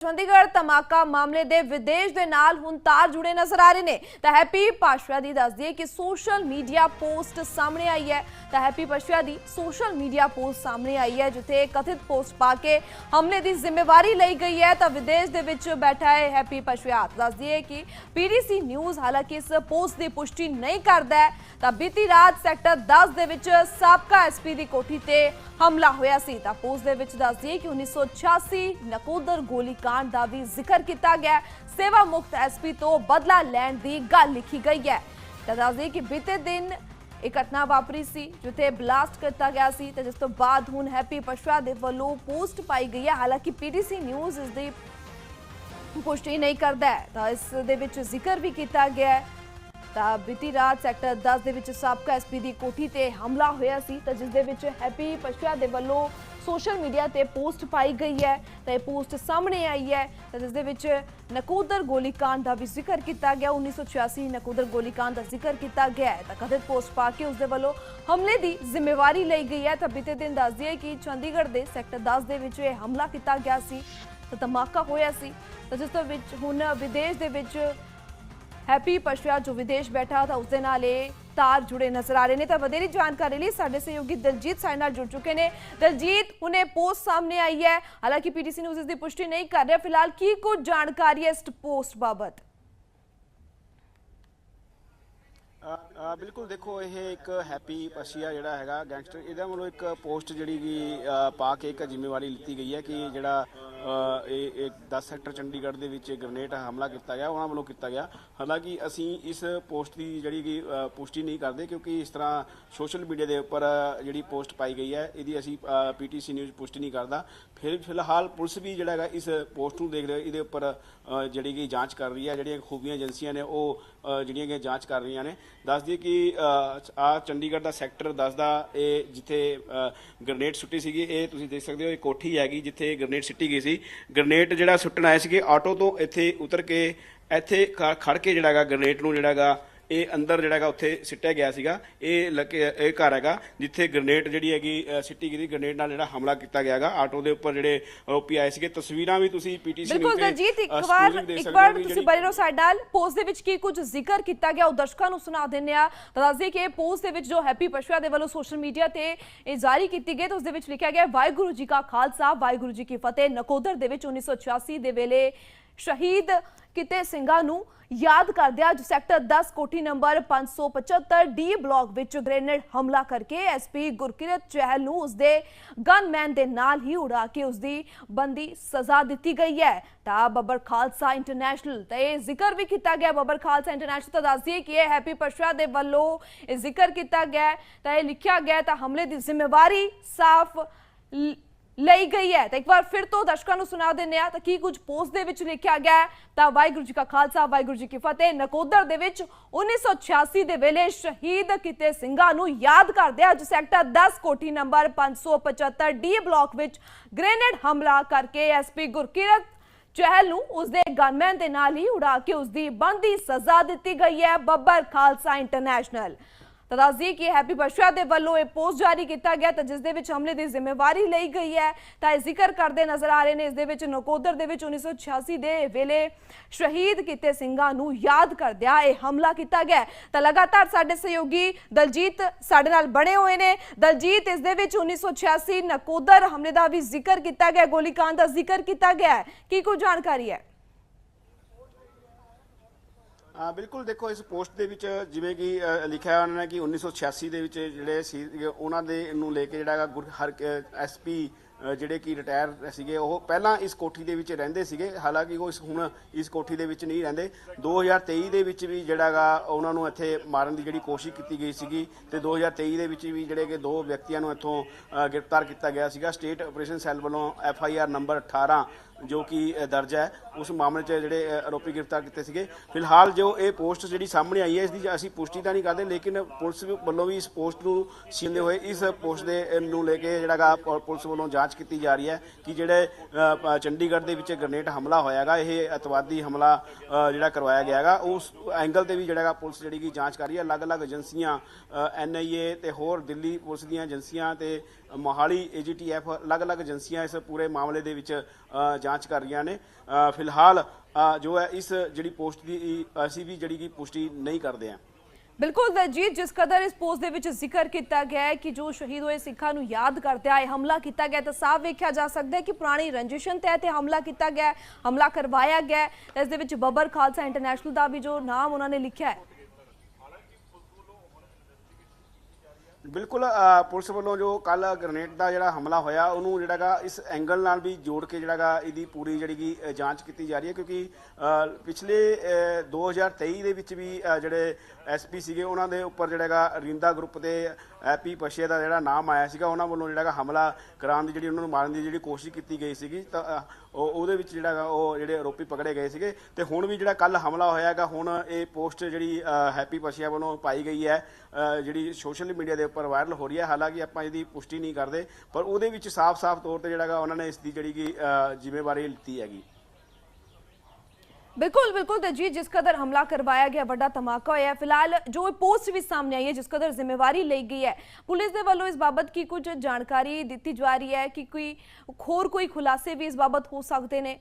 ਚੰਡੀਗੜ੍ਹ ਧਮਾਕਾ ਮਾਮਲੇ ਦੇ ਵਿਦੇਸ਼ ਦੇ ਨਾਲ ਹੁਣ ਤਾਰ ਜੁੜੇ ਨਜ਼ਰ ਆ ਰਹੇ ਨੇ। ਤਾਂ ਹੈਪੀ ਪਾਸ਼ਵਾ ਦੀ ਦੱਸਦੀ ਹੈ ਕਿ ਸੋਸ਼ਲ ਮੀਡੀਆ ਪੋਸਟ ਸਾਹਮਣੇ ਆਈ ਹੈ। ਤਾਂ ਹੈਪੀ ਪਾਸ਼ਵਾ ਦੀ ਸੋਸ਼ਲ ਮੀਡੀਆ ਪੋਸਟ ਸਾਹਮਣੇ ਆਈ ਹੈ, ਜਿੱਥੇ ਕਥਿਤ ਪੋਸਟ ਪਾ ਕੇ ਹਮਲੇ ਦੀ ਜ਼ਿੰਮੇਵਾਰੀ ਲਈ ਗਈ ਹੈ। ਤਾਂ ਵਿਦੇਸ਼ ਦੇ ਵਿੱਚ ਬੈਠਾ ਹੈ ਹੈਪੀ ਪਾਸ਼ਵਾ ਦੱਸਦੀ ਹੈ ਕਿ ਪੀਡੀਸੀ ਨਿਊਜ਼ ਹਾਲਾਂਕਿ ਇਸ ਪੋਸਟ ਦੀ ਪੁਸ਼ਟੀ ਨਹੀਂ ਕਰਦਾ ਤਾਂ ਬੀਤੀ ਰਾਤ ਸੈਕਟਰ 10 ਦੇ ਵਿੱਚ ਸਾਬਕਾ ਐਸਪੀ ਦੀ ਕੋਠੀ ਤੇ ਹਮਲਾ ਹੋਇਆ ਸੀ। ਤਾਂ ਪੋਸਟ ਦੇ ਵਿੱਚ ਦੱਸਦੀ ਹੈ ਕਿ 1986 ਨਕੋਦਰ ਗੋਲੀ ਗੋਲੀकांड ਦਾ ਵੀ ਜ਼ਿਕਰ ਕੀਤਾ ਗਿਆ ਸੇਵਾ ਮੁਕਤ ਐਸਪੀ ਤੋਂ ਬਦਲਾ ਲੈਣ ਦੀ ਗੱਲ ਲਿਖੀ ਗਈ ਹੈ। ਤਾਂ ਕਿ ਬੀਤੇ ਦਿਨ ਇਹ ਘਟਨਾ ਵਾਪਰੀ ਸੀ, ਜਿੱਥੇ ਬਲਾਸਟ ਕੀਤਾ ਗਿਆ ਸੀ ਤੇ ਜਿਸ ਤੋਂ ਬਾਅਦ ਹੁਣ ਹੈਪੀ ਪਸ਼ਵਾ ਦੇ ਵੱਲੋਂ ਪੋਸਟ ਪਾਈ ਗਈ ਹੈ। ਹਾਲਾਂਕਿ ਪੀਟੀਸੀ ਨਿਊਜ਼ ਇਸ ਦੀ ਪੁਸ਼ਟੀ ਨਹੀਂ ਕਰਦਾ ਹੈ। ਤਾਂ ਇਸ ਦੇ ਵਿੱਚ ਜ਼ਿਕਰ ਵੀ ਕੀਤਾ ਗਿਆ ਹੈ। ਤਾਂ ਬੀਤੀ ਰਾਤ ਸੈਕਟਰ 10 ਦੇ ਵਿੱਚ ਸਾਬਕਾ ਐਸਪੀ ਦੀ ਕੋਠੀ ਤੇ ਹਮਲਾ ਹੋਇਆ ਸੀ। ਤਾਂ ਜਿਸ ਦੇ ਵਿੱਚ ਹੈਪੀ ਪਸ਼ਵਾ ਦੇ ਵੱਲੋਂ ਸੋਸ਼ਲ ਮੀਡੀਆ ਤੇ ਪੋਸਟ ਪਾਈ ਗਈ ਹੈ ਤਾਂ ਇਹ ਪੋਸਟ ਸਾਹਮਣੇ ਆਈ ਹੈ ਤਾਂ ਜਿਸ ਦੇ ਵਿੱਚ ਨਕੂਦਰ ਗੋਲੀਕਾਂਡ ਦਾ ਵੀ ਜ਼ਿਕਰ ਕੀਤਾ ਗਿਆ 1986 ਨਕੂਦਰ ਗੋਲੀਕਾਂਡ ਦਾ ਜ਼ਿਕਰ ਕੀਤਾ ਗਿਆ ਹੈ ਤਾਂ ਕਥਿਤ ਪੋਸਟ ਪਾ ਕੇ ਉਸ ਦੇ ਵੱਲੋਂ ਹਮਲੇ ਦੀ ਜ਼ਿੰਮੇਵਾਰੀ ਲਈ ਗਈ ਹੈ। ਤਾਂ ਬੀਤੇ ਦਿਨ ਦੱਸਦੀ ਹੈ ਕਿ ਚੰਡੀਗੜ੍ਹ ਦੇ ਸੈਕਟਰ 10 ਦੇ ਵਿੱਚ ਇਹ ਹਮਲਾ ਕੀਤਾ ਗਿਆ ਸੀ, ਤਾਂ ਧਮਾਕਾ ਹੋਇਆ ਸੀ। ਤਾਂ ਜਿਸ ਤੋਂ ਵਿੱਚ ਹੁਣ ਵਿਦੇਸ਼ ਦੇ ਵਿੱਚ ਹੈਪੀ ਪਸ਼ਵਾ ਜੋ ਵਿਦੇਸ਼ ਬੈਠਾ ਤਾਂ ਉਸ ਦੇ ਨਾਲ ਇਹ ਤਾਰ ਜੁੜੇ ਨਜ਼ਰ ਆ ਰਹੇ ਨੇ ਤਾਂ ਵਧੇਰੀ ਜਾਣਕਾਰੀ ਲਈ ਸਾਡੇ ਸਹਿਯੋਗੀ ਦਲਜੀਤ ਸਾਡੇ ਨਾਲ ਜੁੜ ਚੁੱਕੇ ਨੇ। ਦਲਜੀਤ, ਹੁਣੇ ਪੋਸਟ ਸਾਹਮਣੇ ਆਈ ਹੈ। ਹਾਲਾਂਕਿ ਪੀਟੀਸੀ ਨਿਊਜ਼ ਇਸ ਦੀ ਪੁਸ਼ਟੀ ਨਹੀਂ ਕਰ ਰਿਹਾ। ਫਿਲਹਾਲ ਕੀ ਕੁਝ ਜਾਣਕਾਰੀ ਹੈ ਇਸ ਪੋਸਟ ਬਾਬਤ? ਅ, ਬਿਲਕੁਲ ਦੇਖੋ ਇਹ ਇੱਕ ਹੈਪੀ ਪਸ਼ੀਆ ਜਿਹੜਾ ਹੈਗਾ ਗੈਂਗਸਟਰ। ਇਹਦਾ ਵੱਲੋਂ ਇੱਕ ਪੋਸਟ ਜਿਹੜੀ ਕਿ ਪਾ ਕੇ ਇੱਕ ਜ਼ਿੰਮੇਵਾਰੀ ਲਿੱਤੀ ਗਈ ਹੈ ਕਿ ਜਿਹੜਾ ਇਹ ਇਹ 10 ਸੈਕਟਰ ਚੰਡੀਗੜ੍ਹ ਦੇ ਵਿੱਚ ਗ੍ਰਨੇਡ ਹਮਲਾ ਕੀਤਾ ਗਿਆ ਉਹਨਾਂ ਵੱਲੋਂ ਕੀਤਾ ਗਿਆ। ਹਾਲਾਂਕਿ ਅਸੀਂ ਇਸ ਪੋਸਟ ਦੀ ਜਿਹੜੀ ਕਿ ਪੁਸ਼ਟੀ ਨਹੀਂ ਕਰਦੇ ਕਿਉਂਕਿ ਇਸ ਤਰ੍ਹਾਂ ਸੋਸ਼ਲ ਮੀਡੀਆ ਦੇ ਉੱਪਰ ਜਿਹੜੀ ਪੋਸਟ ਪਾਈ ਗਈ ਹੈ ਇਹਦੀ ਅਸੀਂ ਪੀਟੀਸੀ ਨਿਊਜ਼ ਪੁਸ਼ਟੀ ਨਹੀਂ ਕਰਦਾ। ਫਿਰ ਫਿਲਹਾਲ ਪੁਲਿਸ ਵੀ ਜਿਹੜਾ ਹੈਗਾ ਇਸ ਪੋਸਟ ਨੂੰ ਦੇਖ ਰਿਹਾ, ਇਹਦੇ ਉੱਪਰ ਜਿਹੜੀ ਕਿ ਜਾਂਚ ਕਰ ਰਹੀ ਹੈ, ਜਿਹੜੀਆਂ ਖੂਬੀਆਂ ਏਜੰਸੀਆਂ ਨੇ, ਉਹ ਜਿਹੜੀਆਂ ਕਿ ਜਾਂਚ ਕਰ ਰਹੀਆਂ ਨੇ। ਦੱਸ ਦਈਏ ਕਿ ਆ ਚੰਡੀਗੜ੍ਹ ਦਾ ਸੈਕਟਰ 10 ਦਾ ਇਹ ਜਿੱਥੇ ਗ੍ਰਨੇਡ ਸੁੱਟੀ ਸੀਗੀ, ਇਹ ਤੁਸੀਂ ਦੇਖ ਸਕਦੇ ਹੋ, ਇਹ ਕੋਠੀ ਹੈਗੀ ਜਿੱਥੇ ਗ੍ਰਨੇਡ ਸਿੱਟੀ ਗਈ ਸੀ। ਗ੍ਰਨੇਡ ਜਿਹੜਾ ਸੁੱਟਣ ਆਏ ਸੀਗੇ, ਆਟੋ ਤੋਂ ਇੱਥੇ ਉਤਰ ਕੇ, ਇੱਥੇ ਖ- ਖੜ ਕੇ ਜਿਹੜਾ ਹੈਗਾ ਗ੍ਰਨੇਡ ਨੂੰ ਜਿਹੜਾ ਹੈਗਾ ਇਹ ਅੰਦਰ ਜਿਹੜਾ ਹੈਗਾ ਉੱਥੇ ਸਿੱਟਿਆ ਗਿਆ ਸੀਗਾ। ਇਹ ਇਹ ਘਰ ਹੈਗਾ ਜਿੱਥੇ ਗ੍ਰਨੇਡ ਜਿਹੜੀ ਹੈਗੀ ਸਿੱਟੀ ਗਈ ਗ੍ਰਨੇਡ ਨਾਲ ਜਿਹੜਾ ਹਮਲਾ ਕੀਤਾ ਗਿਆ ਹੈਗਾ। ਆਟੋ ਦੇ ਉੱਪਰ ਜਿਹੜੇ ਆਰੋਪੀ ਆਏ ਸੀਗੇ। ਤਸਵੀਰਾਂ ਵੀ ਤੁਸੀਂ ਪੀਟੀਸੀ ਬਿਲਕੁਲ ਦਲਜੀਤ ਇੱਕ ਵਾਰ ਇੱਕ ਵਾਰ ਤੁਸੀਂ ਬਣੇ ਰਹੋ ਸਾਡੇ ਨਾਲ। ਪੋਸਟ ਦੇ ਵਿੱਚ ਕੀ ਕੁਝ ਜ਼ਿਕਰ ਕੀਤਾ ਗਿਆ ਉਹ ਦਰਸ਼ਕਾਂ ਨੂੰ ਸੁਣਾ ਦਿੰਦੇ ਆ ਤਾਂ ਦੱਸਦੇ ਕਿ ਇਹ ਪੋਸਟ ਦੇ ਵਿੱਚ ਜੋ ਹੈਪੀ ਪਸ਼ਵਾ ਦੇ ਵੱਲੋਂ ਸੋਸ਼ਲ ਮੀਡੀਆ ਤੇ ਇਹ ਜਾਰੀ ਕੀਤੀ ਗਈ ਤਾਂ ਉਸ ਦੇ ਵਿੱਚ ਲਿਖਿਆ ਗਿਆ ਵਾਹਿਗੁਰੂ ਜੀ ਕਾ ਖਾਲਸਾ ਵਾਹਿਗੁਰੂ ਜੀ ਕੀ ਫਤਿਹ। ਨਕੋਦਰ ਦੇ ਵਿੱਚ 1986 ਦੇ ਵੇਲੇ ਸ਼ਹੀਦ ਕਿਤੇ ਸਿੰਘਾਂ ਨੂੰ ਯਾਦ ਕਰਦਿਆਂ ਜੋ ਸੈਕਟਰ 10 ਕੋਠੀ ਨੰਬਰ 575 ਡੀ ਬਲਾਕ ਵਿੱਚ ਗ੍ਰੇਨੇਡ ਹਮਲਾ ਕਰਕੇ ਐਸਪੀ ਗੁਰਕਿਰਤ ਚਹਿਲ ਨੂੰ ਉਸਦੇ ਗਨਮੈਨ ਦੇ ਨਾਲ ਹੀ ਉਡਾ ਕੇ ਉਸਦੀ ਬੰਦੀ ਸਜ਼ਾ ਦਿੱਤੀ ਗਈ ਹੈ। ਤਾਂ ਬੱਬਰ ਖਾਲਸਾ ਇੰਟਰਨੈਸ਼ਨਲ ਤੇ ਇਹ ਜ਼ਿਕਰ ਵੀ ਕੀਤਾ ਗਿਆ। ਬੱਬਰ ਖਾਲਸਾ ਇੰਟਰਨੈਸ਼ਨਲ ਤਾਂ ਦੱਸਦੀ ਹੈ ਕਿ ਇਹ ਹੈਪੀ ਪਸ਼ਰਾ ਦੇ ਵੱਲੋਂ ਇਹ ਜ਼ਿਕਰ ਕੀਤਾ ਗਿਆ ਤਾਂ ਇਹ ਲਿਖਿਆ ਗਿਆ ਤਾਂ ਹਮਲੇ ਦੀ ਜ਼ਿੰਮੇਵਾਰੀ ਸਾਫ਼ ਲਈ ਗਈ ਹੈ। ਤਾਂ ਇੱਕ ਵਾਰ ਫਿਰ ਤੋਂ ਦਰਸ਼ਕਾਂ ਨੂੰ ਸੁਣਾ ਦਿੰਦੇ ਆ ਤਾਂ ਕੀ ਕੁਝ ਪੋਸਟ ਦੇ ਵਿੱਚ ਲਿਖਿਆ ਗਿਆ ਤਾਂ ਵਾਹਿਗੁਰੂ ਜੀ ਕਾ ਖਾਲਸਾ, ਵਾਹਿਗੁਰੂ ਜੀ ਕੀ ਫਤਿਹ। ਨਕੋਦਰ ਦੇ ਵਿੱਚ 1986 ਦੇ ਵੇਲੇ ਸ਼ਹੀਦ ਕੀਤੇ ਸਿੰਘਾਂ ਨੂੰ ਯਾਦ ਕਰਦੇ ਅੱਜ ਸੈਕਟਰ 10 ਕੋਠੀ ਨੰਬਰ 575 ਡੀ ਬਲਾਕ ਵਿੱਚ ਗ੍ਰੇਨੇਡ ਹਮਲਾ ਕਰਕੇ ਐਸਪੀ ਗੁਰਕਿਰਤ ਚਹਿਲ ਨੂੰ ਉਸਦੇ ਗਨਮੈਨ ਦੇ ਨਾਲ ਹੀ ਉਡਾ ਕੇ ਉਸਦੀ ਬੰਦੀ ਸਜ਼ਾ ਦਿੱਤੀ ਗਈ ਹੈ। ਬੱਬਰ ਖਾਲਸਾ ਇੰਟਰਨੈਸ਼ਨਲ। ਤਾਂ ਦੱਸਦੀ ਕਿ ਹੈਪੀ ਬਸ਼ਰਾ ਦੇ ਵੱਲੋਂ ਇਹ ਪੋਸਟ ਜਾਰੀ ਕੀਤਾ ਗਿਆ ਤਾਂ ਜਿਸ ਦੇ ਵਿੱਚ ਹਮਲੇ ਦੀ ਜ਼ਿੰਮੇਵਾਰੀ ਲਈ ਗਈ ਹੈ। ਤਾਂ ਇਹ ਜ਼ਿਕਰ ਕਰਦੇ ਨਜ਼ਰ ਆ ਰਹੇ ਨੇ, ਇਸ ਦੇ ਵਿੱਚ ਨਕੋਦਰ ਦੇ ਵਿੱਚ 1986 ਦੇ ਵੇਲੇ ਸ਼ਹੀਦ ਕੀਤੇ ਸਿੰਘਾਂ ਨੂੰ ਯਾਦ ਕਰਦਿਆਂ ਇਹ ਹਮਲਾ ਕੀਤਾ ਗਿਆ। ਤਾਂ ਲਗਾਤਾਰ ਸਾਡੇ ਸਹਿਯੋਗੀ ਦਲਜੀਤ ਸਾਡੇ ਨਾਲ ਬਣੇ ਹੋਏ ਨੇ। ਦਲਜੀਤ, ਇਸ ਦੇ ਵਿੱਚ 1986 ਨਕੋਦਰ ਹਮਲੇ ਦਾ ਵੀ ਜ਼ਿਕਰ ਕੀਤਾ ਗਿਆ। ਗੋਲੀकांड ਦਾ ਜ਼ਿਕਰ ਕੀਤਾ ਗਿਆ ਕੀ ਕੁਝ ਜਾਣਕਾਰੀ ਹੈ? ਬਿਲਕੁਲ ਦੇਖੋ ਇਸ ਪੋਸਟ ਦੇ ਵਿੱਚ ਜਿਵੇਂ ਕਿ ਅ, ਲਿਖਿਆ ਉਹਨਾਂ ਨੇ ਕਿ 1986 ਦੇ ਵਿੱਚ ਜਿਹੜੇ ਸੀ ਉਹਨਾਂ ਦੇ ਨੂੰ ਲੈ ਕੇ ਜਿਹੜਾ ਹੈਗਾ ਗੁਰ ਹਰ ਐਸਪੀ ਜਿਹੜੇ ਕਿ ਰਿਟਾਇਰ ਸੀਗੇ ਉਹ ਪਹਿਲਾਂ ਇਸ ਕੋਠੀ ਦੇ ਵਿੱਚ ਰਹਿੰਦੇ ਸੀਗੇ। ਹਾਲਾਂਕਿ ਉਹ ਇਸ ਹੁਣ ਇਸ ਕੋਠੀ ਦੇ ਵਿੱਚ ਨਹੀਂ ਰਹਿੰਦੇ। 2023 ਦੇ ਵਿੱਚ ਵੀ ਜਿਹੜਾ ਹੈਗਾ ਉਹਨਾਂ ਨੂੰ ਇੱਥੇ ਮਾਰਨ ਦੀ ਜਿਹੜੀ ਕੋਸ਼ਿਸ਼ ਕੀਤੀ ਗਈ ਸੀਗੀ ਤੇ 2023 ਦੇ ਵਿੱਚ ਵੀ ਜਿਹੜੇ ਕਿ ਦੋ ਵਿਅਕਤੀਆਂ ਨੂੰ ਇੱਥੋਂ ਗ੍ਰਿਫਤਾਰ ਕੀਤਾ ਗਿਆ ਸੀਗਾ। ਸਟੇਟ ਆਪਰੇਸ਼ਨ ਸੈੱਲ ਵੱਲੋਂ ਐਫ ਆਈ ਆਰ ਨੰਬਰ 18 ਜੋ ਕਿ ਦਰਜ ਹੈ ਉਸ ਮਾਮਲੇ 'ਚ ਜਿਹੜੇ ਆਰੋਪੀ ਗ੍ਰਿਫਤਾਰ ਕੀਤੇ ਸੀਗੇ। ਫਿਲਹਾਲ ਜੋ ਇਹ ਪੋਸਟ ਜਿਹੜੀ ਸਾਹਮਣੇ ਆਈ ਹੈ ਇਸ ਦੀ ਅਸੀਂ ਪੁਸ਼ਟੀ ਤਾਂ ਨਹੀਂ ਕਰਦੇ ਲੇਕਿਨ ਪੁਲਿਸ ਵੱਲੋਂ ਵੀ ਇਸ ਪੋਸਟ ਨੂੰ ਸੀਂਦੇ ਹੋਏ ਇਸ ਪੋਸਟ ਦੇ ਨੂੰ ਲੈ ਕੇ ਜਿਹੜਾ ਗਾ ਪ- ਪੁਲਿਸ ਵੱਲੋਂ ਜਾਂਚ ਕੀਤੀ ਜਾ ਰਹੀ ਹੈ ਕਿ ਜਿਹੜੇ ਚੰਡੀਗੜ੍ਹ ਦੇ ਵਿੱਚ ਗ੍ਰਨੇਡ ਹਮਲਾ ਹੋਇਆਗਾ ਇਹ ਅਤਵਾਦੀ ਹਮਲਾ ਜਿਹੜਾ ਕਰਵਾਇਆ ਗਿਆ ਹੈਗਾ ਉਸ ਐਂਗਲ ਤੇ ਵੀ ਜਿਹੜਾ ਗਾ ਪੁਲਿਸ ਜਿਹੜੀ ਕਿ ਜਾਂਚ ਕਰ ਰਹੀ ਹੈ। ਅਲੱਗ-ਅਲੱਗ ਏਜੰਸੀਆਂ ਐਨ ਆਈ ਏ ਤੇ ਹੋਰ ਦਿੱਲੀ ਪੁਲਿਸ ਦੀਆਂ ਏਜੰਸੀਆਂ ਤੇ ਮੋਹਾਲੀ ਏਜੀਟੀਐਫ ਅਲੱਗ-ਅਲੱਗ ਏਜੰਸੀਆਂ ਇਸ ਪੂਰੇ ਮਾਮਲੇ ਦੇ ਵਿੱਚ ਅ, ਜਾਂਚ ਜਾਂਚ ਕਰ ਰਹੀਆਂ ਨੇ। ਫਿਲਹਾਲ ਜੋ ਹੈ ਇਸ ਜਿਹੜੀ ਪੋਸਟ ਦੀ ਅਸੀਂ ਵੀ ਜਿਹੜੀ ਕਿ ਪੁਸ਼ਟੀ ਨਹੀਂ ਕਰਦੇ ਹਾਂ। ਬਿਲਕੁਲ ਦਲਜੀਤ ਜਿਸ ਕਦਰ ਇਸ ਪੋਸਟ ਦੇ ਵਿੱਚ ਜ਼ਿਕਰ ਕੀਤਾ ਗਿਆ ਹੈ ਕਿ ਜੋ ਸ਼ਹੀਦ ਹੋਏ ਸਿੱਖਾਂ ਨੂੰ ਯਾਦ ਕਰਦੇ ਆਏ ਹਮਲਾ ਕੀਤਾ ਗਿਆ ਤਾਂ ਸਾਫ਼ ਵੇਖਿਆ ਜਾ ਸਕਦਾ ਹੈ ਕਿ ਪੁਰਾਣੀ ਰੰਜਿਸ਼ਨ ਤਹਿਤ ਹਮਲਾ ਕੀਤਾ ਗਿਆ ਹਮਲਾ ਕਰਵਾਇਆ ਗਿਆ ਹੈ। ਇਸ ਦੇ ਵਿੱਚ ਬੱਬਰ ਖਾਲਸਾ ਇੰਟਰਨੈਸ਼ਨਲ ਦਾ ਵੀ ਜੋ ਨਾਮ ਉਹਨਾਂ ਨੇ ਲਿਖਿਆ ਹੈ। ਬਿਲਕੁਲ ਪੁਲਿਸ ਵੱਲੋਂ ਜੋ ਕੱਲ ਗ੍ਰਨੇਡ ਦਾ ਜਿਹੜਾ ਹਮਲਾ ਹੋਇਆ ਉਹਨੂੰ ਜਿਹੜਾਗਾ ਇਸ ਐਂਗਲ ਨਾਲ ਵੀ ਜੋੜ ਕੇ ਜਿਹੜਾਗਾ ਇਹਦੀ ਪੂਰੀ ਜਿਹੜੀ ਕਿ ਜਾਂਚ ਕੀਤੀ ਜਾ ਰਹੀ ਹੈ ਕਿਉਂਕਿ ਅ, ਪਿਛਲੇ ਅ, 2023 ਦੇ ਵਿੱਚ ਵੀ ਅ, ਜਿਹੜੇ ਐਸਪੀ ਸੀਗੇ ਉਹਨਾਂ ਦੇ ਉੱਪਰ ਜਿਹੜਾਗਾ ਰਿੰਦਾ ਗਰੁੱਪ ਦੇ ਐਪੀ ਪਸ਼ੇ ਦਾ ਜਿਹੜਾ ਨਾਮ ਆਇਆ ਸੀਗਾ ਉਹਨਾਂ ਵੱਲੋਂ ਜਿਹੜਾਗਾ ਹਮਲਾ ਕਰਾਉਣ ਦੀ ਜਿਹੜੀ ਉਹਨਾਂ ਨੂੰ ਮਾਰਨ ਦੀ ਜਿਹੜੀ ਕੋਸ਼ਿਸ਼ ਕੀਤੀ ਗਈ ਸੀਗੀ ਤਾਂ ਉਹ ਉਹਦੇ ਵਿੱਚ ਜਿਹੜਾਗਾ ਉਹ ਜਿਹੜੇ ਆਰੋਪੀ ਪਕੜੇ ਗਏ ਸੀਗੇ। ਤੇ ਹੁਣ ਵੀ ਜਿਹੜਾ ਕੱਲ ਹਮਲਾ ਹੋਇਆ ਹੈਗਾ ਹੁਣ ਇਹ ਪੋਸਟ ਜਿਹੜੀ ਹੈਪੀ ਪਸ਼ੀਆ ਵੱਲੋਂ ਪਾਈ ਗਈ ਹੈ ਜਿਹੜੀ ਸੋਸ਼ਲ ਮੀਡੀਆ ਦੇ ਉੱਪਰ ਵਾਇਰਲ ਹੋ ਰਹੀ ਹੈ। ਹਾਲਾਂਕਿ ਆਪਾਂ ਇਹਦੀ ਪੁਸ਼ਟੀ ਨਹੀਂ ਕਰਦੇ, ਪਰ ਉਹਦੇ ਵਿੱਚ ਸਾਫ਼-ਸਾਫ਼ ਤੌਰ ਤੇ ਜਿਹੜਾਗਾ ਉਹਨਾਂ ਨੇ ਇਸ ਦੀ ਜਿਹੜੀ ਕਿ ਜ਼ਿੰਮੇਵਾਰੀ ਲਿੱਤੀ ਹੈਗੀ। ਬਿਲਕੁਲ ਬਿਲਕੁਲ ਦਲਜੀਤ ਜਿਸ ਕਦਰ ਹਮਲਾ ਕਰਵਾਇਆ ਗਿਆ, ਵੱਡਾ ਧਮਾਕਾ ਹੋਇਆ ਫਿਲਹਾਲ ਜੋ ਇਹ ਪੋਸਟ ਵੀ ਸਾਹਮਣੇ ਆਈ ਹੈ, ਜਿਸ ਕਦਰ ਜ਼ਿੰਮੇਵਾਰੀ ਲਈ ਗਈ ਹੈ, ਪੁਲਿਸ ਦੇ ਵੱਲੋਂ ਇਸ ਬਾਬਤ ਕੀ ਕੁਝ ਜਾਣਕਾਰੀ ਦਿੱਤੀ ਜਾ ਰਹੀ ਹੈ ਕਿ ਕੋਈ ਹੋਰ ਕੋਈ ਖੁਲਾਸੇ ਵੀ ਇਸ ਬਾਬਤ ਹੋ ਸਕਦੇ ਨੇ?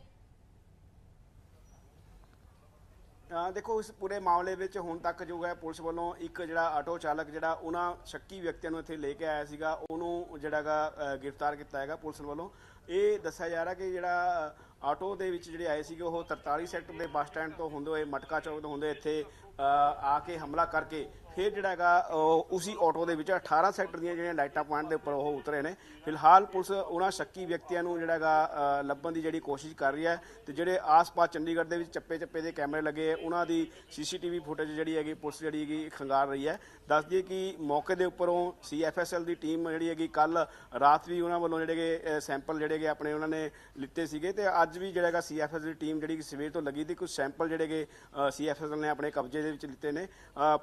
ਦੇਖੋ, ਇਸ ਪੂਰੇ ਮਾਮਲੇ ਵਿੱਚ ਹੁਣ ਤੱਕ ਜੋ ਹੈ ਪੁਲਿਸ ਵੱਲੋਂ ਇੱਕ ਜਿਹੜਾ ਆਟੋ ਚਾਲਕ ਜਿਹੜਾ ਉਹਨਾਂ ਸ਼ੱਕੀ ਵਿਅਕਤੀਆਂ ਨੂੰ ਇੱਥੇ ਲੈ ਕੇ ਆਇਆ ਸੀਗਾ, ਉਹਨੂੰ ਜਿਹੜਾਗਾ ਗ੍ਰਿਫਤਾਰ ਕੀਤਾ ਹੈਗਾ ਪੁਲਿਸ ਵੱਲੋਂ। ਇਹ ਦੱਸਿਆ ਜਾ ਰਿਹਾ ਕਿ ਜਿਹੜਾ ਆਟੋ ਦੇ ਵਿੱਚ ਜਿਹੜੇ ਆਏ ਸੀਗੇ, ਉਹ 43 ਸੈਕਟਰ ਦੇ ਬੱਸ ਸਟੈਂਡ ਤੋਂ ਹੁੰਦੇ ਹੋਏ, ਮਟਕਾ ਚੌਕ ਤੋਂ ਹੁੰਦੇ ਇੱਥੇ ਆ ਕੇ ਹਮਲਾ ਕਰਕੇ ਫਿਰ ਜਿਹੜਾ ਹੈਗਾ ਉਹ ਉਸੇ ਆਟੋ ਦੇ ਵਿੱਚ 18 ਸੈਕਟਰ ਦੀਆਂ ਜਿਹੜੀਆਂ ਲਾਈਟਾਂ ਪੁਆਇੰਟ ਦੇ ਉੱਪਰ ਉਹ ਉਤਰੇ ਨੇ। ਫਿਲਹਾਲ ਪੁਲਿਸ ਉਹਨਾਂ ਸ਼ੱਕੀ ਵਿਅਕਤੀਆਂ ਨੂੰ ਜਿਹੜਾ ਹੈਗਾ ਲੱਭਣ ਦੀ ਜਿਹੜੀ ਕੋਸ਼ਿਸ਼ ਕਰ ਰਹੀ ਹੈ ਤੇ ਜਿਹੜੇ ਆਸ-ਪਾਸ ਚੰਡੀਗੜ੍ਹ ਦੇ ਵਿੱਚ ਚੱਪੇ-ਚੱਪੇ ਦੇ ਕੈਮਰੇ ਲੱਗੇ ਹੈ, ਉਹਨਾਂ ਦੀ ਸੀਸੀਟੀਵੀ ਫੁਟੇਜ ਜਿਹੜੀ ਹੈਗੀ ਪੁਲਿਸ ਜਿਹੜੀ ਹੈਗੀ ਖੰਗਾਰ ਰਹੀ ਹੈ। ਦੱਸ ਦਈਏ ਕਿ ਮੌਕੇ ਦੇ ਉੱਪਰੋਂ ਸੀਐਫਐਸਐਲ ਦੀ ਟੀਮ ਜਿਹੜੀ ਹੈਗੀ ਕੱਲ ਰਾਤ ਵੀ ਉਹਨਾਂ ਵੱਲੋਂ ਜਿਹੜੇ ਹੈਗੇ ਸੈਂਪਲ ਜਿਹੜੇ ਆਪਣੇ ਉਹਨਾਂ ਨੇ ਲਿੱਤੇ ਸੀਗੇ ਤੇ ਅੱਜ ਵੀ ਜਿਹੜਾ ਹੈਗਾ ਸੀਐਫਐਸ ਦੀ ਟੀਮ ਜਿਹੜੀ ਸਵੇਰ ਤੋਂ ਲੱਗੀ ਤੇ ਕੁਝ ਸੈਂਪਲ ਜਿਹੜੇ ਹੈਗੇ ਸੀਐਫਐਸਐਲ ਨੇ ਆਪਣੇ ਕਬਜ਼ੇ ਦੇ ਵਿੱਚ ਲਿੱਤੇ ਨੇ।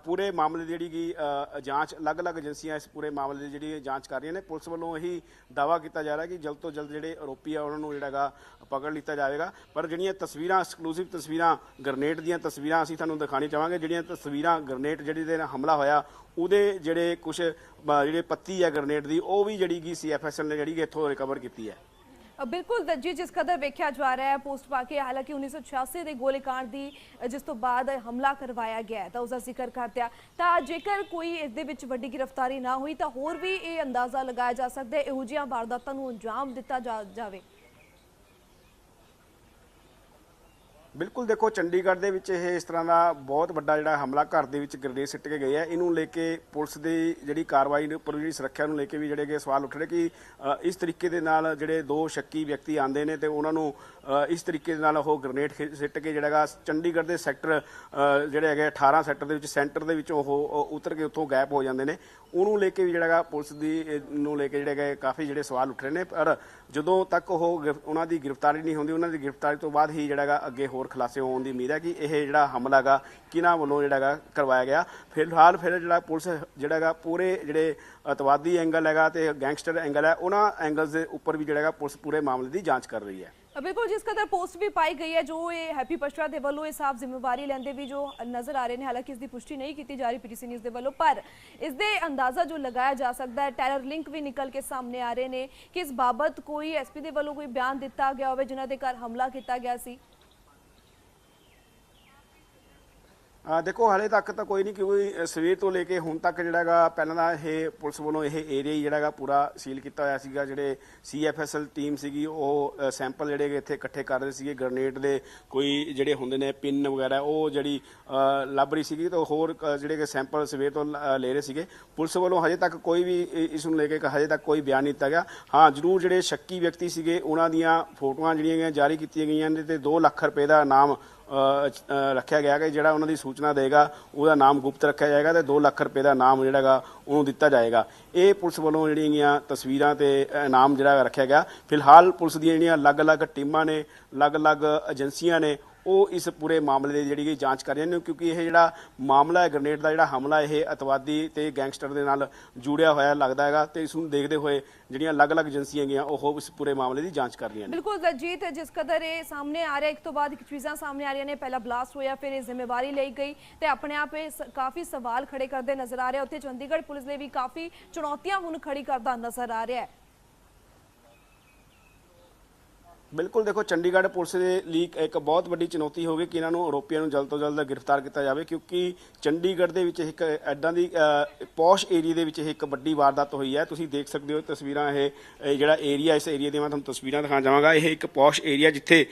ਪੂਰੇ ਮਾਮਲੇ ਦੀ ਜਿਹੜੀ ਕਿ ਜਾਂਚ, ਅਲੱਗ-ਅਲੱਗ ਏਜੰਸੀਆਂ ਇਸ ਪੂਰੇ ਮਾਮਲੇ ਦੀ ਜਿਹੜੀ ਜਾਂਚ ਕਰ ਰਹੀਆਂ ਨੇ, ਪੁਲਿਸ ਵੱਲੋਂ ਇਹੀ ਦਾਵਾ ਕੀਤਾ ਜਾ ਰਿਹਾ ਕਿ ਜਲਦ ਤੋਂ ਜਲਦ ਜਿਹੜੇ ਆਰੋਪੀ ਆ, ਉਹਨਾਂ ਨੂੰ ਜਿਹੜਾ ਪਕੜ ਲਿੱਤਾ ਜਾਵੇਗਾ। ਪਰ ਜਿਹੜੀਆਂ ਤਸਵੀਰਾਂ ਐਕਸਕਲੂਸਿਵ ਤਸਵੀਰਾਂ ਗ੍ਰਨੇਡ ਦੀਆਂ ਤਸਵੀਰਾਂ ਅਸੀਂ ਤੁਹਾਨੂੰ ਦਿਖਾਣੀ ਚਾਹਾਂਗੇ, ਜਿਹੜੀਆਂ ਤਸਵੀਰਾਂ ਗ੍ਰਨੇਡ ਜਿਹੜੀ ਦੇ ਨਾਲ ਹਮਲਾ ਹੋਇਆ, ਉਹਦੇ ਜਿਹੜੇ ਕੁਝ ਜਿਹੜੇ ਪੱਤੀ ਆ ਗ੍ਰਨੇਡ ਦੀ, ਉਹ ਵੀ ਜਿਹੜੀ ਕਿ ਸੀਐਫਐਸਐਲ ਨੇ ਜਿਹੜੀ ਕਿ ਇੱਥੋਂ ਰਿਕਵਰ ਕੀਤੀ ਹੈ। ਬਿਲਕੁਲ ਜੀ ਜਿਸ ਕਦਰ ਵੇਖਿਆ ਜਾ ਰਿਹਾ ਹੈ, ਪੋਸਟ ਪਾ ਕੇ, ਹਾਲਾਂਕਿ 1986 ਦੇ ਗੋਲੀकांड ਦੀ ਜਿਸ ਤੋਂ ਬਾਅਦ ਹਮਲਾ ਕਰਵਾਇਆ ਗਿਆ ਤਾਂ ਉਸ ਦਾ ਜ਼ਿਕਰ ਕਰਦਿਆ, ਤਾਂ ਜੇਕਰ ਕੋਈ ਇਸ ਦੇ ਵਿੱਚ ਵੱਡੀ ਗ੍ਰਿਫਤਾਰੀ ਨਾ ਹੋਈ, ਤਾਂ ਹੋਰ ਵੀ ਇਹ ਅੰਦਾਜ਼ਾ ਲਗਾਇਆ ਜਾ ਸਕਦਾ ਹੈ, ਇਹੋ ਜਿਹੀਆਂ ਵਾਰਦਾਤਾਂ ਨੂੰ ਅੰਜਾਮ ਦਿੱਤਾ ਜਾ- ਜਾਵੇ। ਬਿਲਕੁਲ ਦੇਖੋ, ਚੰਡੀਗੜ੍ਹ ਦੇ ਵਿੱਚ ਇਹ ਇਸ ਤਰ੍ਹਾਂ ਦਾ ਬਹੁਤ ਵੱਡਾ ਜਿਹੜਾ ਹਮਲਾ ਘਰ ਦੇ ਵਿੱਚ ਗ੍ਰਨੇਡ ਸਿੱਟ ਕੇ ਗਏ ਆ। ਇਹਨੂੰ ਲੈ ਕੇ ਪੁਲਿਸ ਦੀ ਜਿਹੜੀ ਕਾਰਵਾਈ ਦੇ ਉੱਪਰ ਜਿਹੜੀ ਸੁਰੱਖਿਆ ਨੂੰ ਲੈ ਕੇ ਵੀ ਜਿਹੜੇ ਕਿ ਸਵਾਲ ਉੱਠ ਰਹੇ ਕਿ ਇਸ ਤਰੀਕੇ ਦੇ ਨਾਲ ਜਿਹੜੇ ਦੋ ਸ਼ੱਕੀ ਵਿਅਕਤੀ ਆਂਦੇ ਨੇ ਤੇ ਉਹਨਾਂ ਨੂੰ ਇਸ ਤਰੀਕੇ ਦੇ ਨਾਲ ਉਹ ਗ੍ਰਨੇਡ ਖਿ- ਸਿੱਟ ਕੇ ਜਿਹੜਾਗਾ ਚੰਡੀਗੜ੍ਹ ਦੇ ਸੈਕਟਰ ਜਿਹੜੇ ਹੈਗੇ 18 ਸੈਕਟਰ ਦੇ ਵਿੱਚ, ਸੈਂਟਰ ਦੇ ਵਿੱਚ ਉਹ ਉਤਰ ਕੇ ਉੱਥੋਂ ਗਾਇਬ ਹੋ ਜਾਂਦੇ ਨੇ। ਉਹਨੂੰ ਲੈ ਕੇ ਵੀ ਜਿਹੜਾਗਾ ਪੁਲਿਸ ਦੀ ਨੂੰ ਲੈ ਕੇ ਜਿਹੜੇ ਹੈਗੇ ਕਾਫੀ ਜਿਹੜੇ ਸਵਾਲ ਉੱਠ ਰਹੇ ਨੇ। ਪਰ ਜਦੋਂ ਤੱਕ ਉਹ ਗ੍ਰਿਫ- ਉਹਨਾਂ ਦੀ ਗ੍ਰਿਫਤਾਰੀ ਨਹੀਂ ਹੁੰਦੀ, ਉਹਨਾਂ ਦੀ ਗ੍ਰਿਫਤਾਰੀ ਤੋਂ ਬਾਅਦ ਹੀ ਜਿਹੜਾਗਾ ਅੱਗੇ ਹੋਰ ਖੁਲਾਸੇ ਹੋਣ ਦੀ ਉਮੀਦ ਹੈ ਕਿ ਇਹ ਜਿਹੜਾ ਹਮਲਾ ਗਾ ਕਿਹਨਾਂ ਵੱਲੋਂ ਜਿਹੜਾਗਾ ਕਰਵਾਇਆ ਗਿਆ। ਫਿਲਹਾਲ ਫਿਰ ਜਿਹੜਾ ਪੁਲਿਸ ਜਿਹੜਾਗਾ ਪੂਰੇ ਜਿਹੜੇ ਅਤਵਾਦੀ ਐਂਗਲ ਹੈਗਾ ਤੇ ਗੈਂਗਸਟਰ ਐਂਗਲ ਹੈ, ਉਹਨਾਂ ਐਂਗਲਸ ਦੇ ਉੱਪਰ ਵੀ ਜਿਹੜਾਗਾ ਪੁਲਿਸ ਪੂਰੇ ਮਾਮਲੇ ਦੀ ਜਾਂਚ ਕਰ ਰਹੀ ਹੈ। ਬਿਲਕੁਲ, ਜਿਸ ਕਦਰ ਪੋਸਟ ਵੀ ਪਾਈ ਗਈ ਹੈ, ਜੋ ਇਹ ਹੈਪੀ ਪਸ਼ਵਾ ਦੇ ਵੱਲੋਂ ਇਹ ਸਾਫ਼ ਜ਼ਿੰਮੇਵਾਰੀ ਲੈਂਦੇ ਵੀ ਜੋ ਨਜ਼ਰ ਆ ਰਹੇ ਨੇ, ਹਾਲਾਂਕਿ ਇਸ ਦੀ ਪੁਸ਼ਟੀ ਨਹੀਂ ਕੀਤੀ ਜਾ ਰਹੀ ਪੀਟੀਸੀ ਨਿਊਜ਼ ਦੇ ਵੱਲੋਂ, ਪਰ ਇਸ ਦੇ ਅੰਦਾਜ਼ਾ ਜੋ ਲਗਾਇਆ ਜਾ ਸਕਦਾ ਹੈ ਟੈਰਰ ਲਿੰਕ ਵੀ ਨਿਕਲ ਕੇ ਸਾਹਮਣੇ ਆ ਰਹੇ ਨੇ ਕਿ ਇਸ ਬਾਬਤ ਕੋਈ ਐਸਪੀ ਦੇ ਵੱਲੋਂ ਕੋਈ ਬਿਆਨ ਦਿੱਤਾ ਗਿਆ ਹੋਵੇ, ਜਿਨ੍ਹਾਂ ਦੇ ਘਰ ਹਮਲਾ ਕੀਤਾ ਗਿਆ ਸੀ ਆ ਦੇਖੋ, ਹਾਲੇ ਤੱਕ ਤਾਂ ਕੋਈ ਨਹੀਂ ਕਿਉਂਕਿ ਸਵੇਰ ਤੋਂ ਲੈ ਕੇ ਹੁਣ ਤੱਕ ਜਿਹੜਾਗਾ ਪਹਿਲਾਂ ਦਾ ਇਹ ਪੁਲਿਸ ਵੱਲੋਂ ਇਹ ਏਰੀਆ ਹੀ ਜਿਹੜਾਗਾ ਪੂਰਾ ਸੀਲ ਕੀਤਾ ਹੋਇਆ ਸੀਗਾ। ਜਿਹੜੇ ਸੀਐਫਐਸਐਲ ਟੀਮ ਸੀਗੀ, ਉਹ ਸੈਂਪਲ ਜਿਹੜੇ ਇੱਥੇ ਇਕੱਠੇ ਕਰ ਰਹੇ ਸੀਗੇ। ਗ੍ਰਨੇਡ ਦੇ ਕੋਈ ਜਿਹੜੇ ਹੁੰਦੇ ਨੇ ਪਿੰਨ ਵਗੈਰਾ, ਉਹ ਜਿਹੜੀ ਲੱਭ ਰਹੀ ਸੀਗੀ। ਤਾਂ ਹੋਰ ਜਿਹੜੇ ਕਿ ਸੈਂਪਲ ਸਵੇਰ ਤੋਂ ਲ- ਲੈ ਰਹੇ ਸੀਗੇ। ਪੁਲਿਸ ਵੱਲੋਂ ਹਜੇ ਤੱਕ ਕੋਈ ਵੀ ਇਸ ਨੂੰ ਲੈ ਕੇ ਹਜੇ ਤੱਕ ਕੋਈ ਬਿਆਨ ਨਹੀਂ ਦਿੱਤਾ ਗਿਆ। ਹਾਂ, ਜ਼ਰੂਰ ਜਿਹੜੇ ਸ਼ੱਕੀ ਵਿਅਕਤੀ ਸੀਗੇ, ਉਹਨਾਂ ਦੀਆਂ ਫੋਟੋਆਂ ਜਿਹੜੀਆਂ ਗਈਆਂ ਜਾਰੀ ਕੀਤੀਆਂ ਗਈਆਂ ਨੇ ਤੇ 2 ਲੱਖ ਰੁਪਏ ਦਾ ਇਨਾਮ ਰੱਖਿਆ ਗਿਆ ਕਿ ਜਿਹੜਾ ਉਹਨਾਂ ਦੀ ਸੂਚਨਾ ਦੇਗਾ, ਉਹਦਾ ਨਾਮ ਗੁਪਤ ਰੱਖਿਆ ਜਾਏਗਾ ਤੇ 2 ਲੱਖ ਰੁਪਏ ਦਾ ਨਾਮ ਜਿਹੜਾਗਾ ਉਹਨੂੰ ਦਿੱਤਾ ਜਾਏਗਾ। ਇਹ ਪੁਲਿਸ ਵੱਲੋਂ ਜਿਹੜੀਆਂ ਗਈਆਂ ਤਸਵੀਰਾਂ ਤੇ ਇਨਾਮ ਜਿਹੜਾ ਰੱਖਿਆ ਗਿਆ। ਫਿਲਹਾਲ ਪੁਲਿਸ ਦੀਆਂ ਜਿਹੜੀਆਂ ਅਲੱਗ-ਅਲੱਗ ਟੀਮਾਂ ਨੇ, ਅਲੱਗ-ਅਲੱਗ ਏਜੰਸੀਆਂ ਨੇ ਉਹ ਇਸ ਪੂਰੇ ਮਾਮਲੇ ਦੀ ਜਿਹੜੀ ਜਾਂਚ ਕਰ ਰਹੀਆਂ ਨੇ, ਕਿਉਂਕਿ ਇਹ ਜਿਹੜਾ ਮਾਮਲਾ ਹੈ ਗ੍ਰਨੇਡ ਦਾ ਜਿਹੜਾ ਹਮਲਾ, ਇਹ ਅਤਵਾਦੀ ਤੇ ਗੈਂਗਸਟਰ ਦੇ ਨਾਲ ਜੁੜਿਆ ਹੋਇਆ ਲੱਗਦਾ ਹੈਗਾ ਤੇ ਇਸ ਨੂੰ ਦੇਖਦੇ ਹੋਏ ਜਿਹੜੀਆਂ ਅਲੱਗ-ਅਲੱਗ ਏਜੰਸੀਆਂ ਗਈਆਂ ਉਹ ਇਸ ਪੂਰੇ ਮਾਮਲੇ ਦੀ ਜਾਂਚ ਕਰ ਰਹੀਆਂ ਨੇ। ਬਿਲਕੁਲ ਦਲਜੀਤ ਜਿਸ ਕਦਰ ਇਹ ਸਾਹਮਣੇ ਆ ਰਿਹਾ, ਇੱਕ ਤੋਂ ਬਾਅਦ ਇੱਕ ਚੀਜ਼ਾਂ ਸਾਹਮਣੇ ਆ ਰਹੀਆਂ ਨੇ। ਪਹਿਲਾ ਬਲਾਸਟ ਹੋਇਆ, ਫਿਰ ਇਹ ਜ਼ਿੰਮੇਵਾਰੀ ਲਈ ਗਈ ਤੇ ਆਪਣੇ ਆਪ ਇਹ ਕਾਫੀ ਸਵਾਲ ਖੜੇ ਕਰਦੇ ਨਜ਼ਰ ਆ ਰਹੇ ਉੱਥੇ ਚੰਡੀਗੜ੍ਹ ਪੁਲਿਸ ਲਈ ਵੀ ਕਾਫੀ ਚੁਣੌਤੀਆਂ ਹੁਣ ਖੜੀ ਕਰਦਾ ਨਜ਼ਰ ਆ ਰਿਹਾ ਹੈ। ਬਿਲਕੁਲ ਦੇਖੋ, ਚੰਡੀਗੜ੍ਹ ਪੁਲਿਸ ਦੇ ਲਈ ਇੱਕ ਬਹੁਤ ਵੱਡੀ ਚੁਣੌਤੀ ਹੋ ਗਈ ਕਿ ਇਹਨਾਂ ਨੂੰ ਆਰੋਪੀਆਂ ਨੂੰ ਜਲਦ ਤੋਂ ਜਲਦ ਗ੍ਰਿਫਤਾਰ ਕੀਤਾ ਜਾਵੇ, ਕਿਉਂਕਿ ਚੰਡੀਗੜ੍ਹ ਦੇ ਵਿੱਚ ਇੱਕ ਐਦਾਂ ਦੀ ਪੌਸ਼ ਏਰੀਆ ਦੇ ਵਿੱਚ ਇਹ ਇੱਕ ਵੱਡੀ ਵਾਰਦਾਤ ਹੋਈ ਹੈ। ਤੁਸੀਂ ਦੇਖ ਸਕਦੇ ਹੋ ਤਸਵੀਰਾਂ ਇਹ ਇਹ ਜਿਹੜਾ ਏਰੀਆ ਇਸ ਏਰੀਆ ਦੀਆਂ ਮੈਂ ਤੁਹਾਨੂੰ ਤਸਵੀਰਾਂ ਦਿਖਾਉਣ ਜਾਵਾਂਗਾ। ਇਹ ਇੱਕ ਪੌਸ਼ ਏਰੀਆ ਜਿੱਥੇ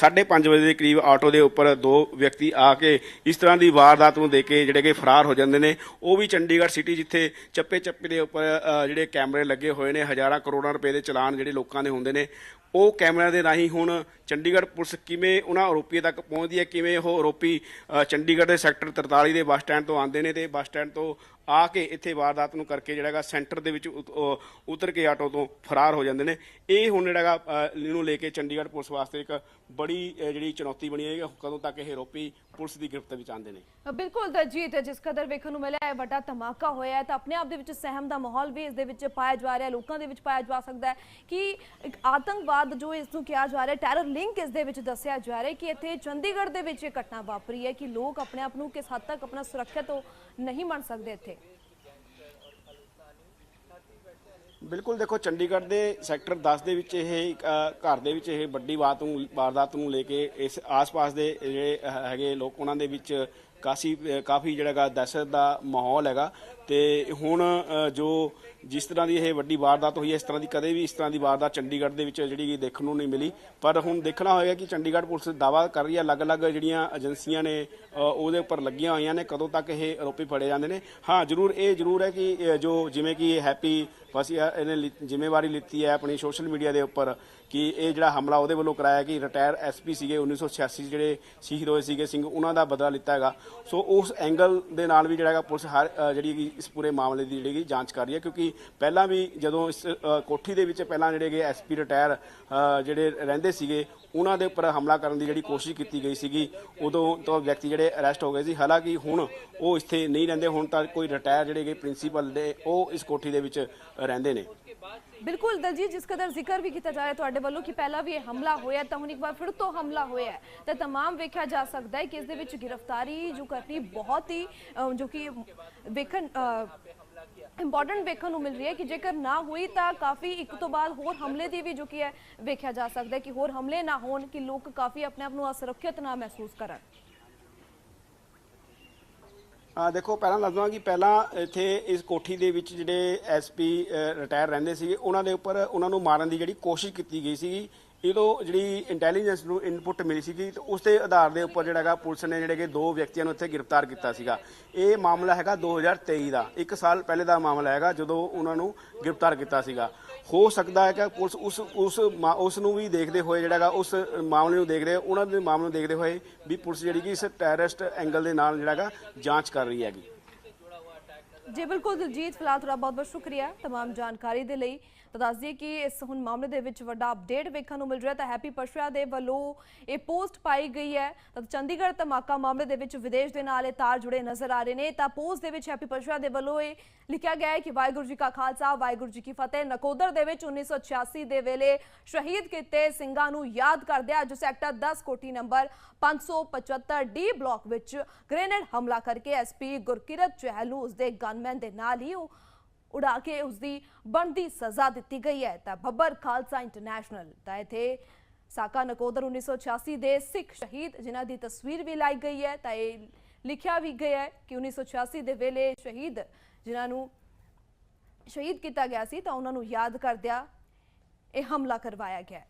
5:30 ਵਜੇ ਦੇ ਕਰੀਬ ਆਟੋ ਦੇ ਉੱਪਰ ਦੋ ਵਿਅਕਤੀ ਆ ਕੇ ਇਸ ਤਰ੍ਹਾਂ ਦੀ ਵਾਰਦਾਤ ਨੂੰ ਦੇ ਕੇ ਜਿਹੜੇ ਕਿ ਫਰਾਰ ਹੋ ਜਾਂਦੇ ਨੇ। ਉਹ ਵੀ ਚੰਡੀਗੜ੍ਹ ਸਿਟੀ ਜਿੱਥੇ ਚੱਪੇ ਚੱਪੇ ਦੇ ਉੱਪਰ ਜਿਹੜੇ ਕੈਮਰੇ ਲੱਗੇ ਹੋਏ ਨੇ, ਹਜ਼ਾਰਾਂ ਕਰੋੜਾਂ ਰੁਪਏ ਦੇ ਚਲਾਨ ਜਿਹੜੇ ਲੋਕਾਂ ਦੇ ਹੁੰਦੇ ਨੇ। ਉਹ ਕੈਮਰਿਆਂ ਦੇ ਰਾਹੀਂ ਹੁਣ ਚੰਡੀਗੜ੍ਹ ਪੁਲਿਸ ਕਿਵੇਂ ਉਹਨਾਂ ਆਰੋਪੀਆਂ ਤੱਕ ਪਹੁੰਚਦੀ ਹੈ? ਕਿਵੇਂ ਉਹ ਆਰੋਪੀ ਚੰਡੀਗੜ੍ਹ ਦੇ ਸੈਕਟਰ 43 ਦੇ ਬੱਸ ਸਟੈਂਡ ਤੋਂ ਆਉਂਦੇ ਨੇ ਤੇ ਬੱਸ ਸਟੈਂਡ ਤੋਂ ਆ ਕੇ ਇੱਥੇ ਵਾਰਦਾਤ ਨੂੰ ਕਰਕੇ ਜਿਹੜਾ ਹੈਗਾ ਸੈਂਟਰ ਦੇ ਵਿੱਚ ਉਤਰ ਕੇ ਆਟੋ ਤੋਂ ਫਰਾਰ ਹੋ ਜਾਂਦੇ ਨੇ। ਇਹ ਹੁਣ ਜਿਹੜਾ ਹੈਗਾ ਅ, ਲੈ ਕੇ ਚੰਡੀਗੜ੍ਹ ਪੁਲਿਸ ਵਾਸਤੇ ਇੱਕ ਬੜੀ ਜਿਹੜੀ ਚੁਣੌਤੀ ਬਣੀ ਹੈ ਕਦੋਂ ਤੱਕ ਇਹ ਆਰੋਪੀ ਪੁਲਿਸ ਦੀ ਗ੍ਰਿਫਤ ਵਿੱਚ ਆਉਂਦੇ ਨੇ। ਬਿਲਕੁਲ ਦਰਜੀਤ ਜਿਸ ਕਦਰ ਵੇਖਣ ਨੂੰ ਮਿਲਿਆ ਹੈ ਵੱਡਾ ਧਮਾਕਾ ਹੋਇਆ ਹੈ ਤਾਂ ਆਪਣੇ ਆਪ ਦੇ ਵਿੱਚ ਸਹਿਮ ਦਾ ਮਾਹੌਲ ਵੀ ਇਸ ਦੇ ਵਿੱਚ ਪਾਇਆ ਜਾ ਰਿਹਾ ਲੋਕਾਂ ਦੇ ਵਿੱਚ ਪਾਇਆ ਜਾ ਸਕਦਾ ਹੈ ਕਿ ਆਤੰਕਵਾਦ ਜੋ ਇਸ ਨੂੰ ਕਿਹਾ ਜਾ ਰਿਹਾ ਟੈਰਰ ਲਿੰਕ ਇਸ ਦੇ ਵਿੱਚ ਦੱਸਿਆ ਜਾ ਰਿਹਾ ਹੈ ਕਿ ਇੱਥੇ ਚੰਡੀਗੜ੍ਹ ਦੇ ਵਿੱਚ ਇਹ ਘਟਨਾ ਵਾਪਰੀ ਹੈ ਕਿ ਲੋਕ ਆਪਣੇ ਆਪ ਨੂੰ ਕਿਸ ਹੱਦ ਤੱਕ ਆਪਣਾ ਸੁਰੱਖਿਅਤ ਨਹੀਂ ਮੰਨ ਸਕਦੇ ਇੱਥੇ? ਬਿਲਕੁਲ ਦੇਖੋ, ਚੰਡੀਗੜ੍ਹ ਦੇ ਸੈਕਟਰ 10 ਦੇ ਵਿੱਚ ਇਹ ਘਰ ਦੇ ਵਿੱਚ ਇਹ ਵੱਡੀ ਬਾਤ ਨੂੰ, ਵਾਰਦਾਤ ਨੂੰ ਲੈ ਕੇ ਇਸ ਆਸ-ਪਾਸ ਦੇ ਜਿਹੜੇ ਹੈਗੇ ਲੋਕ, ਉਹਨਾਂ ਦੇ ਵਿੱਚ ਕਾਫੀ ਕਾਫੀ ਜਿਹੜਾ ਹੈਗਾ ਦਹਿਸ਼ਤ ਦਾ ਮਾਹੌਲ ਹੈਗਾ। ਤੇ ਹੁਣ ਜੋ ਜਿਸ ਤਰ੍ਹਾਂ ਦੀ ਇਹ ਵੱਡੀ ਵਾਰਦਾਤ ਹੋਈ ਹੈ, ਇਸ ਤਰ੍ਹਾਂ ਦੀ ਕਦੇ ਵੀ ਇਸ ਤਰ੍ਹਾਂ ਦੀ ਵਾਰਦਾਤ ਚੰਡੀਗੜ੍ਹ ਦੇ ਵਿੱਚ ਜਿਹੜੀ ਦੇਖਣ ਨੂੰ ਨਹੀਂ ਮਿਲੀ। ਪਰ ਹੁਣ ਦੇਖਣਾ ਹੋਏਗਾ ਕਿ ਚੰਡੀਗੜ੍ਹ ਪੁਲਿਸ ਦਾਵਾ ਕਰ ਰਹੀ ਹੈ, ਅਲੱਗ-ਅਲੱਗ ਜਿਹੜੀਆਂ ਏਜੰਸੀਆਂ ਨੇ ਉਹਦੇ ਉੱਪਰ ਲੱਗੀਆਂ ਹੋਈਆਂ ਨੇ, ਕਦੋਂ ਤੱਕ ਇਹ ਆਰੋਪੀ ਫੜੇ ਜਾਂਦੇ ਨੇ। ਹਾਂ, ਜ਼ਰੂਰ, ਇਹ ਜ਼ਰੂਰ ਹੈ ਕਿ ਜੋ ਜਿਵੇਂ ਕਿ ਹੈਪੀ ਫਸੀਆ ਇਹਨੇ ਲਿ- ਜ਼ਿੰਮੇਵਾਰੀ ਲਿੱਤੀ ਹੈ ਆਪਣੀ ਸੋਸ਼ਲ ਮੀਡੀਆ ਦੇ ਉੱਪਰ। ਕਿ ਇਹ ਜਿਹੜਾ ਹਮਲਾ ਉਹਦੇ ਵੱਲੋਂ ਕਰਾਇਆ ਕਿ ਰਿਟਾਇਰ ਐਸਪੀ ਸੀਗੇ 1986 ਜਿਹੜੇ ਸ਼ਹੀਦ ਹੋਏ ਸੀਗੇ ਸਿੰਘ, ਉਹਨਾਂ ਦਾ ਬਦਲਾ ਲਿੱਤਾ ਹੈਗਾ। ਸੋ ਉਸ ਐਂਗਲ ਦੇ ਨਾਲ ਵੀ ਜਿਹੜਾ ਹੈਗਾ ਪੁਲਿਸ ਹਰ ਜਿਹੜੀ ਕਿ ਇਸ ਪੂਰੇ ਮਾਮਲੇ ਦੀ ਜਿਹੜੀ ਕਿ ਜਾਂਚ ਕਰ ਰਹੀ ਹੈ, ਕਿਉਂਕਿ ਪਹਿਲਾਂ ਵੀ ਜਦੋਂ ਇਸ ਕੋਠੀ ਦੇ ਵਿੱਚ ਪਹਿਲਾਂ ਜਿਹੜੇ ਕਿ ਐਸਪੀ ਰਿਟਾਇਰ ਜਿਹੜੇ ਰਹਿੰਦੇ ਸੀਗੇ, ਉਹਨਾਂ ਦੇ ਉੱਪਰ ਹਮਲਾ ਕਰਨ ਦੀ ਜਿਹੜੀ ਕੋਸ਼ਿਸ਼ ਕੀਤੀ ਗਈ ਸੀਗੀ, ਉਦੋਂ ਤੋਂ ਵਿਅਕਤੀ ਜਿਹੜੇ ਅਰੈਸਟ ਹੋ ਗਏ ਸੀ। ਹਾਲਾਂਕਿ ਹੁਣ ਉਹ ਇੱਥੇ ਨਹੀਂ ਰਹਿੰਦੇ, ਹੁਣ ਤਾਂ ਕੋਈ ਰਿਟਾਇਰ ਜਿਹੜੇ ਕਿ ਪ੍ਰਿੰਸੀਪਲ ਦੇ, ਉਹ ਇਸ ਕੋਠੀ ਦੇ ਵਿੱਚ ਰਹਿੰਦੇ ਨੇ। ਬਿਲਕੁਲ ਦਲਜੀਤ ਜਿਸ ਕਦਰ ਜ਼ਿਕਰ ਵੀ ਕੀਤਾ ਜਾ ਰਿਹਾ ਤੁਹਾਡੇ ਵੱਲੋਂ ਕਿ ਪਹਿਲਾਂ ਵੀ ਇਹ ਹਮਲਾ ਹੋਇਆ ਤਾਂ ਹੁਣ ਇੱਕ ਵਾਰ ਫਿਰ ਤੋਂ ਹਮਲਾ ਹੋਇਆ ਹੈ ਤਾਂ तमाम ਵੇਖਿਆ ਜਾ ਸਕਦਾ ਹੈ ਕਿ ਇਸ ਦੇ ਵਿੱਚ ਗ੍ਰਿਫਤਾਰੀ ਜੋ ਕਰਨੀ ਬਹੁਤ ਹੀ ਅਹ, ਜੋ ਕਿ ਵੇਖਣ ਇੰਪੋਰਟੈਂਟ ਵੇਖਣ ਨੂੰ ਮਿਲ ਰਹੀ ਹੈ ਕਿ ਜੇਕਰ ਨਾ ਹੋਈ ਤਾਂ ਕਾਫੀ ਇੱਕ ਤੋਂ ਬਾਅਦ ਹੋਰ ਹਮਲੇ ਦੀ ਵੀ ਜੋ ਕਿ ਹੈ ਵੇਖਿਆ ਜਾ ਸਕਦਾ ਹੈ ਕਿ ਹੋਰ ਹਮਲੇ ਨਾ ਹੋਣ ਕਿ ਲੋਕ ਕਾਫੀ ਆਪਣੇ ਆਪ ਨੂੰ ਅਸੁਰੱਖਿਅਤ ਨਾ ਮਹਿਸੂਸ ਕਰਨ ਆ ਦੇਖੋ, ਪਹਿਲਾਂ ਦੱਸਦਾ ਕਿ ਪਹਿਲਾਂ ਇੱਥੇ ਇਸ ਕੋਠੀ ਦੇ ਵਿੱਚ ਜਿਹੜੇ ਐਸਪੀ ਰਿਟਾਇਰ ਰਹਿੰਦੇ ਸੀਗੇ, ਉਹਨਾਂ ਦੇ ਉੱਪਰ ਉਹਨਾਂ ਨੂੰ ਮਾਰਨ ਦੀ ਜਿਹੜੀ ਕੋਸ਼ਿਸ਼ ਕੀਤੀ ਗਈ ਸੀਗੀ। ਇਹਦੋਂ ਜਿਹੜੀ ਇੰਟੈਲੀਜੈਂਸ ਨੂੰ ਇਨਪੁਟ ਮਿਲੀ ਸੀਗੀ, ਤੇ ਉਸ ਦੇ ਆਧਾਰ ਦੇ ਉੱਪਰ ਜਿਹੜਾ ਹੈਗਾ, ਪੁਲਿਸ ਨੇ ਜਿਹੜੇ ਕਿ ਦੋ ਵਿਅਕਤੀਆਂ ਨੂੰ ਇੱਥੇ ਗ੍ਰਿਫਤਾਰ ਕੀਤਾ ਸੀਗਾ। ਇਹ ਮਾਮਲਾ ਹੈਗਾ 2023 ਦਾ, ਇੱਕ ਸਾਲ ਪਹਿਲੇ ਦਾ ਮਾਮਲਾ ਹੈਗਾ, ਜਦੋਂ ਉਹਨਾਂ ਨੂੰ ਗ੍ਰਿਫਤਾਰ ਕੀਤਾ ਸੀਗਾ। ਹੋ ਸਕਦਾ ਹੈ ਕਿ ਪੁਲਿਸ ਉਸ ਉਸ ਮਾ- ਉਸ ਨੂੰ ਵੀ ਦੇਖਦੇ ਹੋਏ ਜਿਹੜਾ ਹੈਗਾ ਉਸ ਮਾਮਲੇ ਨੂੰ ਦੇਖਦੇ ਉਹਨਾਂ ਦੇ ਮਾਮਲੇ ਨੂੰ ਦੇਖਦੇ ਹੋਏ ਵੀ ਪੁਲਿਸ ਜਿਹੜੀ ਕਿ ਇਸ ਟੈਰਰਿਸਟ ਐਂਗਲ ਦੇ ਨਾਲ ਜਿਹੜਾ ਹੈਗਾ ਜਾਂਚ ਕਰ ਰਹੀ ਹੈਗੀ। ਜੀ ਬਿਲਕੁਲ ਦਿਲਜੀਤ ਫਿਲਹਾਲ ਤੁਹਾਡਾ ਬਹੁਤ ਬਹੁਤ ਸ਼ੁਕਰੀਆ तमाम ਜਾਣਕਾਰੀ ਦੇ ਲਈ ਤਾਂ ਦੱਸ ਦਈਏ ਕਿ ਇਸ ਹੁਣ ਮਾਮਲੇ ਦੇ ਵਿੱਚ ਵੱਡਾ ਅਪਡੇਟ ਵੇਖਣ ਨੂੰ ਮਿਲ ਰਿਹਾ ਤਾਂ ਹੈਪੀ ਪਸ਼ਵਾ ਦੇ ਵੱਲੋਂ ਇਹ ਪੋਸਟ ਪਾਈ ਗਈ ਹੈ ਤਾਂ ਚੰਡੀਗੜ੍ਹ ਧਮਾਕਾ ਮਾਮਲੇ ਦੇ ਵਿੱਚ ਵਿਦੇਸ਼ ਦੇ ਨਾਲ ਇਹ ਤਾਰ ਜੁੜੇ ਨਜ਼ਰ ਆ ਰਹੇ ਨੇ ਤਾਂ ਪੋਸਟ ਦੇ ਵਿੱਚ ਹੈਪੀ ਪਸ਼ਵਾ ਦੇ ਵੱਲੋਂ ਇਹ ਲਿਖਿਆ ਗਿਆ ਹੈ ਕਿ ਵਾਹਿਗੁਰੂ ਜੀ ਕਾ ਖਾਲਸਾ ਵਾਹਿਗੁਰੂ ਜੀ ਕੀ ਫਤਿਹ ਨਕੋਦਰ ਦੇ ਵਿੱਚ 1986 ਦੇ ਵੇਲੇ ਸ਼ਹੀਦ ਕੀਤੇ ਸਿੰਘਾਂ ਨੂੰ ਯਾਦ ਕਰਦੇ ਅੱਜ ਸੈਕਟਰ 10 ਕੋਠੀ ਨੰਬਰ 575 ਡੀ ਬਲਾਕ ਵਿੱਚ ਗ੍ਰੇਨੇਡ ਹਮਲਾ ਕਰਕੇ ਐਸਪੀ ਗੁਰਕਿਰਤ ਚਹਿਲ ਨੂੰ ਉਸਦੇ ਗਨਮੈਨ ਦੇ ਨਾਲ ਹੀ ਉਹ ਉਡਾ ਕੇ ਉਸਦੀ ਬਣਦੀ ਸਜ਼ਾ ਦਿੱਤੀ ਗਈ ਹੈ। ਤਾਂ ਬੱਬਰ ਖਾਲਸਾ ਇੰਟਰਨੈਸ਼ਨਲ ਤਾਂ ਇੱਥੇ ਸਾਕਾ ਨਕੋਦਰ 1986 ਦੇ ਸਿੱਖ ਸ਼ਹੀਦ, ਜਿਨ੍ਹਾਂ ਦੀ ਤਸਵੀਰ ਵੀ ਲਾਈ ਗਈ ਹੈ, ਤਾਂ ਇਹ ਲਿਖਿਆ ਵੀ ਗਿਆ ਹੈ ਕਿ 1986 ਦੇ ਵੇਲੇ ਸ਼ਹੀਦ, ਜਿਨ੍ਹਾਂ ਨੂੰ ਸ਼ਹੀਦ ਕੀਤਾ ਗਿਆ ਸੀ, ਤਾਂ ਉਹਨਾਂ ਨੂੰ ਯਾਦ ਕਰਦਿਆਂ ਇਹ ਹਮਲਾ ਕਰਵਾਇਆ ਗਿਆ